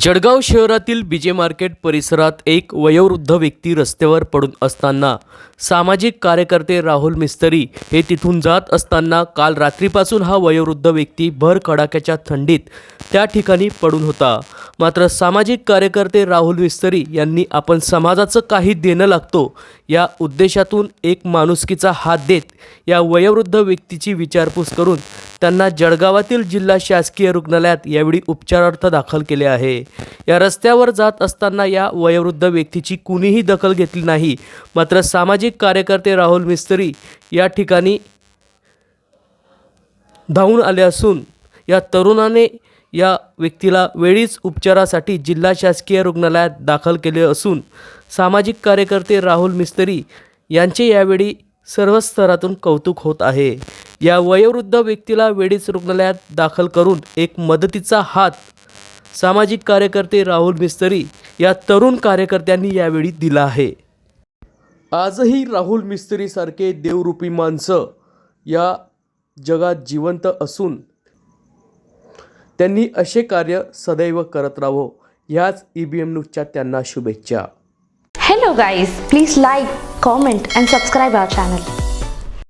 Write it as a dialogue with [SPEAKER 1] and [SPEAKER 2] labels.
[SPEAKER 1] जळगाव शहरातील बीजे मार्केट परिसरात एक वयोवृद्ध व्यक्ती रस्त्यावर पडून असताना सामाजिक कार्यकर्ते राहुल मिस्त्री हे तिथून जात असताना काल रात्रीपासून हा वयोवृद्ध व्यक्ती भर कडाक्याच्या थंडीत त्या ठिकाणी पडून होता. मात्र सामाजिक कार्यकर्ते राहुल मिस्त्री यांनी आपण समाजाचं काही देणं लागतो या उद्देशातून एक माणुसकीचा हात देत या वयोवृद्ध व्यक्तीची विचारपूस करून त्यांना जळगावातील जिल्हा शासकीय रुग्णालयात यावेळी उपचारार्थ दाखल केले आहे. या रस्त्यावर जात असताना या वयोवृद्ध व्यक्तीची कुणीही दखल घेतली नाही. मात्र सामाजिक कार्यकर्ते राहुल मिस्त्री या ठिकाणी धावून आले असून या तरुणाने या व्यक्तीला वेळीच उपचारासाठी जिल्हा शासकीय रुग्णालयात दाखल केले असून सामाजिक कार्यकर्ते राहुल मिस्त्री यांचे यावेळी सर्व स्तरातून कौतुक होत आहे. या वयोवृद्ध व्यक्तीला वेळीच रुग्णालयात दाखल करून एक मदतीचा हात सामाजिक कार्यकर्ते राहुल मिस्त्री या तरुण कार्यकर्त्यांनी यावेळी दिला आहे. आजही राहुल मिस्त्रीसारखे देवरूपी माणसं या जगात जिवंत असून त्यांनी असे कार्य सदैव करत राहावं ह्याच ई बी एम न्यूजच्या त्यांना शुभेच्छा.
[SPEAKER 2] Hello guys please like comment and subscribe our channel